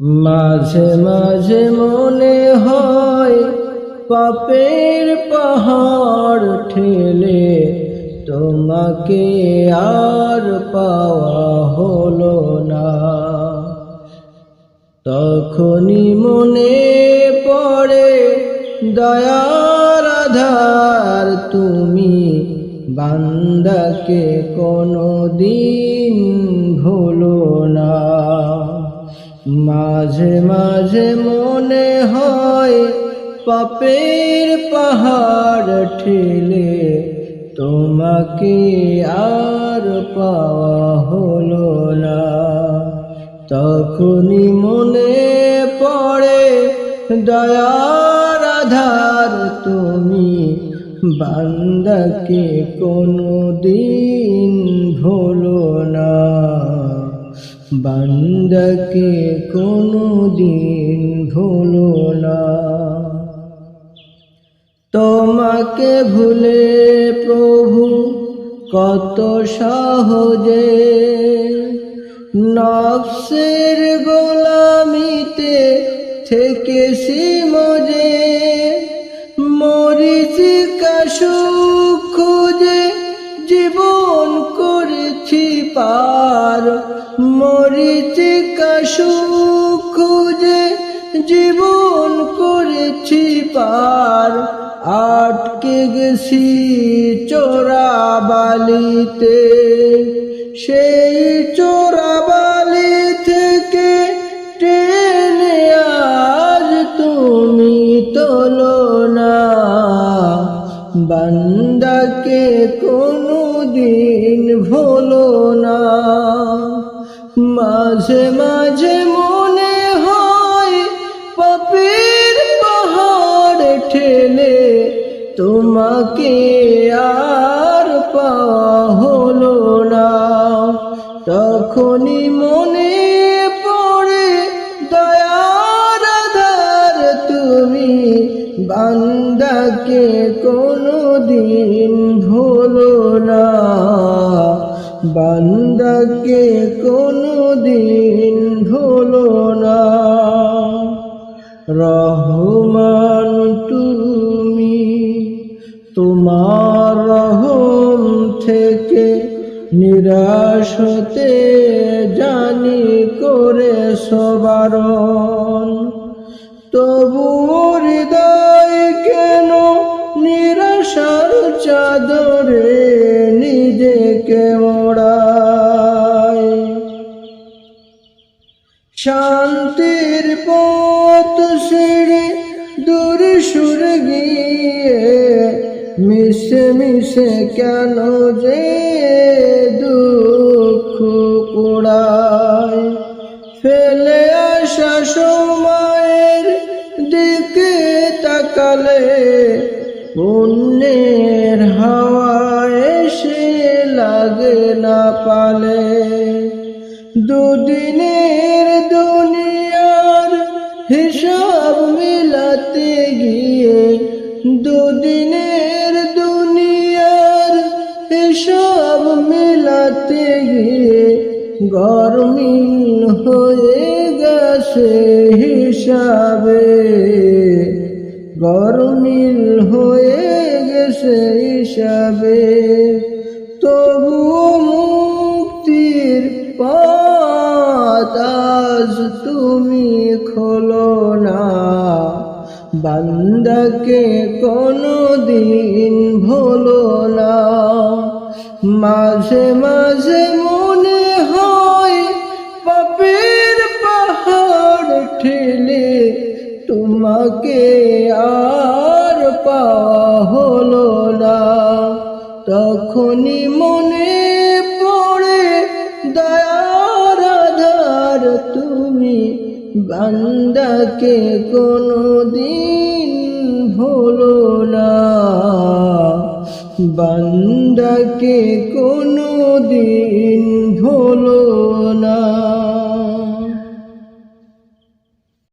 মাঝে মাঝে মনে হয় পাপের পাহাড় ঠেলে তোমাকে আর পাওয়া হলো না। তখনই মনে পড়ে দয়ার আধার, তুমি বান্দাকে কোনো দিন হয় পাপের পাহাড় ঠেলে। তোমাকে আর পাওয়া হলো না। তখনই মনে পড়ে দয়ার আধার। তুমি বান্দাকে কোনো দিন ভুলো না। বান্দাকে কোনো দিন ভুলো তোমাকে ভুলে প্রভু কত সহজে। নফসের গোলামিতে থেকেছি মজে মরিচিকা সুখ খুঁজে, জীবন করেছি পার। মরিচিকা সুখ খুঁজে, জীবন করেছি পার। আটকে গেছি চোরা বালিতে। সেই চোরা বালি থেকে টেনে আজ তুমি তোলো না। বান্দাকে কোনো দিন ভোলো না। মাঝে মাঝে তোমাকে আর পাওয়া হলো না। তখনই মনে পড়ে দয়ার আধার, তুমি বান্দাকে কোনো দিন ভুলো না। বান্দাকে কোনো দিন ভুলো না। রহমান, তুমি তোমার রহম থেকে নিরাশ হতে জানি করে সবার। তবু হৃদয় কেন নিরাশার চাদরে নিজেকে মোড়ায়? শান্তির পথ সেরে দূর সুর গিয়ে মিশে মিশে কেন যে দুঃখ কুড়ায়? ফেলে আসা সময়ের দিকে তাকালে পুণ্যের হাওয়ায় সে লাগে না পালে। দুদিনের দুনিয়ার হিসাব মিলাতে গিয়ে দুদিনের গরমিল হয়ে গেছে হিসাবে। গরমিল হয়ে গেছে হিসাবে। তবু মুক্তির পথ আজ তুমি খোলো না। বান্দাকে কোনো দিন ভোলো না। মাঝে মাঝে যখনই মনে পড়ে দয়ার আধার, তুমি বান্দাকে কোনো দিন ভোলো না। বান্দাকে কোনো দিন ভোলো না।